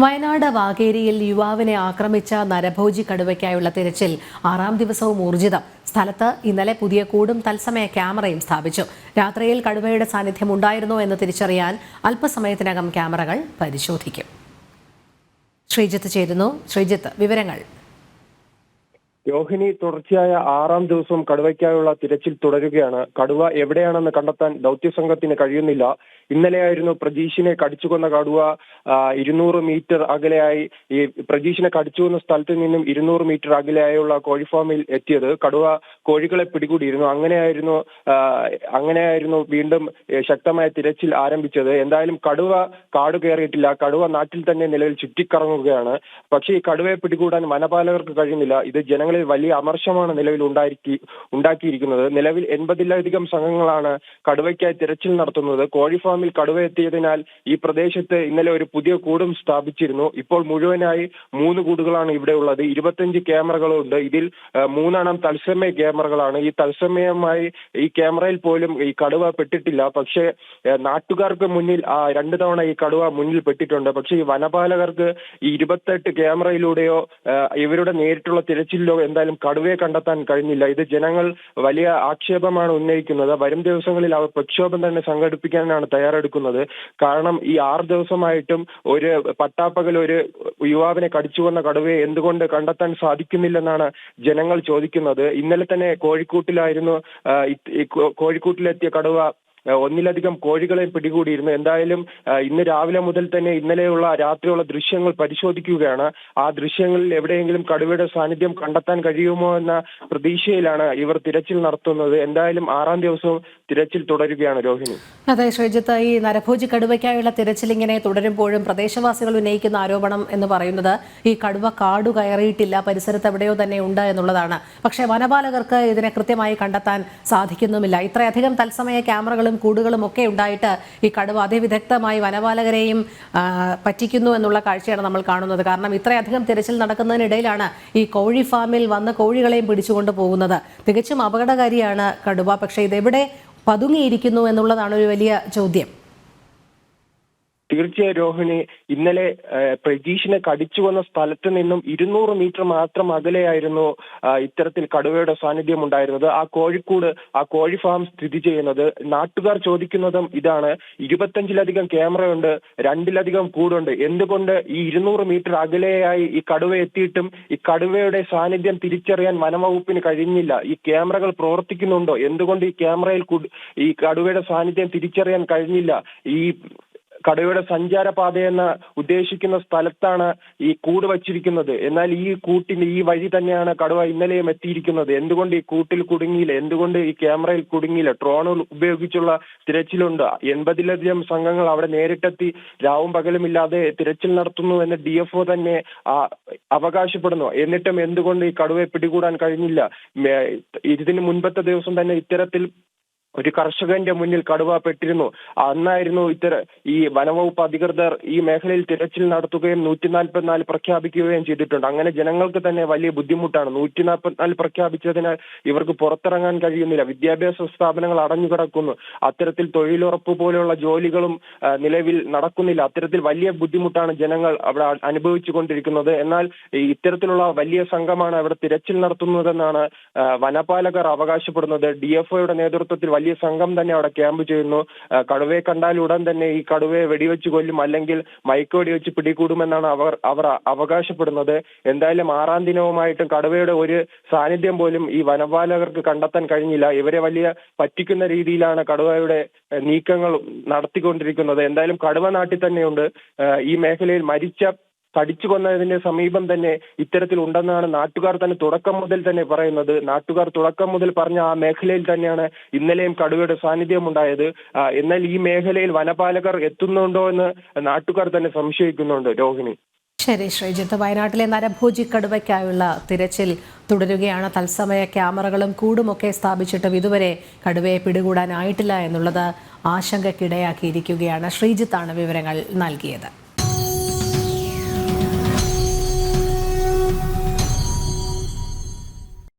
വയനാട് വാകേരിയിൽ യുവാവിനെ ആക്രമിച്ച നരഭോജി കടുവയ്ക്കായുള്ള തിരച്ചിൽ ആറാം ദിവസവും ഊർജിതം. സ്ഥലത്ത് ഇന്നലെ പുതിയ കൂടും തത്സമയ ക്യാമറയും സ്ഥാപിച്ചു. രാത്രിയിൽ കടുവയുടെ സാന്നിധ്യം ഉണ്ടായിരുന്നോ എന്ന് തിരിച്ചറിയാൻ അല്പസമയത്തിനകം ക്യാമറകൾ പരിശോധിക്കും. ശ്രീജിത്ത് ചേരുന്നു. ശ്രീജിത്ത് വിവരങ്ങൾ. രോഹിണി തുടർച്ചയായ ആറാം ദിവസവും കടുവയ്ക്കായുള്ള തിരച്ചിൽ തുടരുകയാണ്. കടുവ എവിടെയാണെന്ന് കണ്ടെത്താൻ ദൗത്യസംഘത്തിന് കഴിയുന്നില്ല. ഇന്നലെയായിരുന്നു പ്രജീഷിനെ കടിച്ചുകൊന്ന കടുവ ആ, ഇരുന്നൂറ് മീറ്റർ അകലെയായി ഈ പ്രജീഷിനെ കടിച്ചുകൊന്ന സ്ഥലത്ത് നിന്നും ഇരുന്നൂറ് മീറ്റർ അകലെയായുള്ള കോഴിഫാമിൽ എത്തിയത്. കടുവ കോഴികളെ പിടികൂടിയിരുന്നു. അങ്ങനെയായിരുന്നു അങ്ങനെയായിരുന്നു വീണ്ടും ശക്തമായ തിരച്ചിൽ ആരംഭിച്ചത്. എന്തായാലും കടുവ കാട് കയറിയിട്ടില്ല. കടുവ നാട്ടിൽ തന്നെ നിലവിൽ ചുറ്റിക്കറങ്ങുകയാണ്. പക്ഷേ ഈ കടുവയെ പിടികൂടാൻ വനപാലകർക്ക് കഴിയുന്നില്ല. ഇത് ജനങ്ങളിൽ വലിയ അമർഷമാണ് നിലവിൽ ഉണ്ടായിരിക്കി ഉണ്ടാക്കിയിരിക്കുന്നത്. നിലവിൽ എൺപതിലധികം സംഘങ്ങളാണ് കടുവയ്ക്കായി തിരച്ചിൽ നടത്തുന്നത്. കോഴി ഫാമിൽ കടുവയെത്തിയതിനാൽ ഈ പ്രദേശത്ത് ഇന്നലെ ഒരു പുതിയ കൂടും സ്ഥാപിച്ചിരുന്നു. ഇപ്പോൾ മുഴുവനായി മൂന്ന് കൂടുകളാണ് ഇവിടെ ഉള്ളത്. ഇരുപത്തഞ്ച് ക്യാമറകളുണ്ട്. ഇതിൽ മൂന്നെണ്ണം തത്സമയ ക്യാമറകളാണ്. ഈ തത്സമയമായി ഈ ക്യാമറയിൽ പോലും ഈ കടുവ പെട്ടിട്ടില്ല. പക്ഷേ നാട്ടുകാർക്ക് മുന്നിൽ ആ രണ്ട് തവണ ഈ കടുവ മുന്നിൽ പെട്ടിട്ടുണ്ട്. പക്ഷേ ഈ വനപാലകർക്ക് ഈ ഇരുപത്തെട്ട് ക്യാമറയിലൂടെയോ ഇവരുടെ നേരിട്ടുള്ള തിരച്ചിലോ എന്തായാലും കടുവയെ കണ്ടെത്താൻ കഴിഞ്ഞില്ല. ഇത് ജനങ്ങൾ വലിയ ആക്ഷേപമാണ് ഉന്നയിക്കുന്നത്. വരും ദിവസങ്ങളിൽ അവർ പ്രക്ഷോഭം തന്നെ സംഘടിപ്പിക്കാനാണ് തയ്യാറെടുക്കുന്നത്. കാരണം ഈ ആറ് ദിവസമായിട്ടും ഒരു പട്ടാപ്പകൽ ഒരു യുവാവിനെ കടിച്ചു കൊന്ന കടുവയെ എന്തുകൊണ്ട് കണ്ടെത്താൻ സാധിക്കുന്നില്ലെന്നാണ് ജനങ്ങൾ ചോദിക്കുന്നത്. ഇന്നലെ തന്നെ കോഴിക്കോട്ടിലായിരുന്നു കോഴിക്കൂട്ടിലെത്തിയ കടുവ ഒന്നിലധികം കോഴികളെ പിടികൂടിയിരുന്നു. എന്തായാലും ഇന്ന് രാവിലെ മുതൽ തന്നെ ഇന്നലെയുള്ള രാത്രിയുള്ള ദൃശ്യങ്ങൾ പരിശോധിക്കുകയാണ്. ആ ദൃശ്യങ്ങളിൽ എവിടെയെങ്കിലും കടുവയുടെ സാന്നിധ്യം കണ്ടെത്താൻ കഴിയുമോ എന്ന പ്രതീക്ഷയിലാണ് ഇവർ തിരച്ചിൽ നടത്തുന്നത്. എന്തായാലും ആറാം ദിവസവും തിരച്ചിൽ തുടരുകയാണ് രോഹിണി. അതെ ശ്രീജിത്ത് ഈ നരഭോജി കടുവയ്ക്കായുള്ള തിരച്ചിൽ ഇങ്ങനെ തുടരുമ്പോഴും പ്രദേശവാസികൾ ഉന്നയിക്കുന്ന ആരോപണം എന്ന് പറയുന്നത് ഈ കടുവ കാടു കയറിയിട്ടില്ല പരിസരത്ത് എവിടെയോ തന്നെ ഉണ്ട് എന്നുള്ളതാണ്. പക്ഷേ വനപാലകർക്ക് ഇതിനെ കൃത്യമായി കണ്ടെത്താൻ സാധിക്കുന്നുമില്ല. ഇത്രയധികം തത്സമയ ക്യാമറകളും കൂടുകളും ഒക്കെ ഉണ്ടായിട്ട് ഈ കടുവ അതിവിദഗ്ധമായി വനപാലകരെയും പറ്റിക്കുന്നു എന്നുള്ള കാഴ്ചയാണ് നമ്മൾ കാണുന്നത്. കാരണം ഇത്രയധികം തിരച്ചിൽ നടക്കുന്നതിനിടയിലാണ് ഈ കോഴി ഫാമിൽ വന്ന കോഴികളെയും പിടിച്ചുകൊണ്ട് പോകുന്നത്. തികച്ചും അപകടകാരിയാണ് കടുവ. പക്ഷേ ഇതെവിടെ പതുങ്ങിയിരിക്കുന്നു എന്നുള്ളതാണ് ഒരു വലിയ ചോദ്യം. തീർച്ചയായും രോഹിണി ഇന്നലെ പ്രതീഷിനെ കടിച്ചു വന്ന സ്ഥലത്ത് നിന്നും ഇരുന്നൂറ് മീറ്റർ മാത്രം അകലെയായിരുന്നു ഇത്തരത്തിൽ കടുവയുടെ സാന്നിധ്യം ഉണ്ടായിരുന്നത്. ആ കോഴിക്കൂട് ആ കോഴി ഫാം സ്ഥിതി ചെയ്യുന്നത്. നാട്ടുകാർ ചോദിക്കുന്നതും ഇതാണ്. ഇരുപത്തഞ്ചിലധികം ക്യാമറയുണ്ട് രണ്ടിലധികം കൂടുണ്ട്. എന്തുകൊണ്ട് ഈ ഇരുന്നൂറ് മീറ്റർ അകലെയായി ഈ കടുവ എത്തിയിട്ടും ഈ കടുവയുടെ സാന്നിധ്യം തിരിച്ചറിയാൻ വനംവകുപ്പിന് കഴിഞ്ഞില്ല? ഈ ക്യാമറകൾ പ്രവർത്തിക്കുന്നുണ്ടോ? എന്തുകൊണ്ട് ഈ ക്യാമറയിൽ ഈ കടുവയുടെ സാന്നിധ്യം തിരിച്ചറിയാൻ കഴിഞ്ഞില്ല? ഈ കടുവയുടെ സഞ്ചാരപാതയെന്ന് ഉദ്ദേശിക്കുന്ന സ്ഥലത്താണ് ഈ കൂട് വച്ചിരിക്കുന്നത്. എന്നാൽ ഈ കൂട്ടിന്റെ ഈ വഴി തന്നെയാണ് കടുവ ഇന്നലെയും എത്തിയിരിക്കുന്നത്. എന്തുകൊണ്ട് ഈ കൂട്ടിൽ കുടുങ്ങിയില്ല? എന്തുകൊണ്ട് ഈ ക്യാമറയിൽ കുടുങ്ങിയില്ല? ഡ്രോണുകൾ ഉപയോഗിച്ചുള്ള തിരച്ചിലുണ്ട്. എൺപതിലധികം സംഘങ്ങൾ അവിടെ നേരിട്ടെത്തി രാവും പകലും ഇല്ലാതെ തിരച്ചിൽ നടത്തുന്നു എന്ന് ഡി എഫ് ഒ തന്നെ അവകാശപ്പെടുന്നു. എന്നിട്ടും എന്തുകൊണ്ട് ഈ കടുവയെ പിടികൂടാൻ കഴിഞ്ഞില്ല? ഇതിന് മുൻപത്തെ ദിവസം തന്നെ ഇത്തരത്തിൽ ഒരു കർഷകന്റെ മുന്നിൽ കടുവ പെട്ടിരുന്നു. അന്നായിരുന്നു ഇത്തര ഈ വനവകുപ്പ് അധികൃതർ ഈ മേഖലയിൽ തിരച്ചിൽ നടത്തുകയും നൂറ്റി നാൽപ്പത്തിനാല് പ്രഖ്യാപിക്കുകയും ചെയ്തിട്ടുണ്ട്. അങ്ങനെ ജനങ്ങൾക്ക് തന്നെ വലിയ ബുദ്ധിമുട്ടാണ്. നൂറ്റി നാൽപ്പത്തിനാല് പ്രഖ്യാപിച്ചതിനാൽ ഇവർക്ക് പുറത്തിറങ്ങാൻ കഴിയുന്നില്ല. വിദ്യാഭ്യാസ സ്ഥാപനങ്ങൾ അടഞ്ഞു കിടക്കുന്നു അത്തരത്തിൽ തൊഴിലുറപ്പ് പോലെയുള്ള ജോലികളും നിലവിൽ നടക്കുന്നില്ല. അത്തരത്തിൽ വലിയ ബുദ്ധിമുട്ടാണ് ജനങ്ങൾ അവിടെ അനുഭവിച്ചു കൊണ്ടിരിക്കുന്നത്. എന്നാൽ ഇത്തരത്തിലുള്ള വലിയ സംഘമാണ് അവിടെ തിരച്ചിൽ നടത്തുന്നതെന്നാണ് വനപാലകർ അവകാശപ്പെടുന്നത്. ഡി എഫ് നേതൃത്വത്തിൽ വലിയ സംഘം തന്നെ അവിടെ ക്യാമ്പ് ചെയ്യുന്നു. കടുവയെ കണ്ടാൽ ഉടൻ തന്നെ ഈ കടുവയെ വെടിവെച്ച് കൊല്ലും അല്ലെങ്കിൽ മയക്ക് വെടിവെച്ച് പിടികൂടുമെന്നാണ് അവർ അവർ അവകാശപ്പെടുന്നത്. എന്തായാലും ആറാം ദിനവുമായിട്ടും കടുവയുടെ ഒരു സാന്നിധ്യം പോലും ഈ വനപാലകർക്ക് കണ്ടെത്താൻ കഴിഞ്ഞില്ല. ഇവരെ വലിയ പറ്റിക്കുന്ന രീതിയിലാണ് കടുവയുടെ നീക്കങ്ങൾ നടത്തിക്കൊണ്ടിരിക്കുന്നത്. എന്തായാലും കടുവ നാട്ടിൽ തന്നെയുണ്ട്. ഈ മേഖലയിൽ മരിച്ച കടിച്ചു കൊന്നതിന്റെ സമീപം തന്നെ ഇത്തരത്തിൽ ഉണ്ടെന്നാണ് നാട്ടുകാർ തന്നെ തുടക്കം മുതൽ തന്നെ പറയുന്നത്. നാട്ടുകാർ തുടക്കം മുതൽ പറഞ്ഞ ആ മേഖലയിൽ തന്നെയാണ് ഇന്നലെയും കടുവയുടെ സാന്നിധ്യം ഉണ്ടായത്. എന്നാൽ ഈ മേഖലയിൽ വനപാലകർ എത്തുന്നുണ്ടോ എന്ന് നാട്ടുകാർ തന്നെ സംശയിക്കുന്നുണ്ട്. രോഹിണി. ശരി ശ്രീജിത്ത്. വയനാട്ടിലെ നരഭോജി കടുവയ്ക്കായുള്ള തിരച്ചിൽ തുടരുകയാണ്. തത്സമയ ക്യാമറകളും കൂടുമൊക്കെ സ്ഥാപിച്ചിട്ടും ഇതുവരെ കടുവയെ പിടികൂടാനായിട്ടില്ല എന്നുള്ളത് ആശങ്കക്കിടയാക്കിയിരിക്കുകയാണ്. ശ്രീജിത്താണ് വിവരങ്ങൾ നൽകിയത്.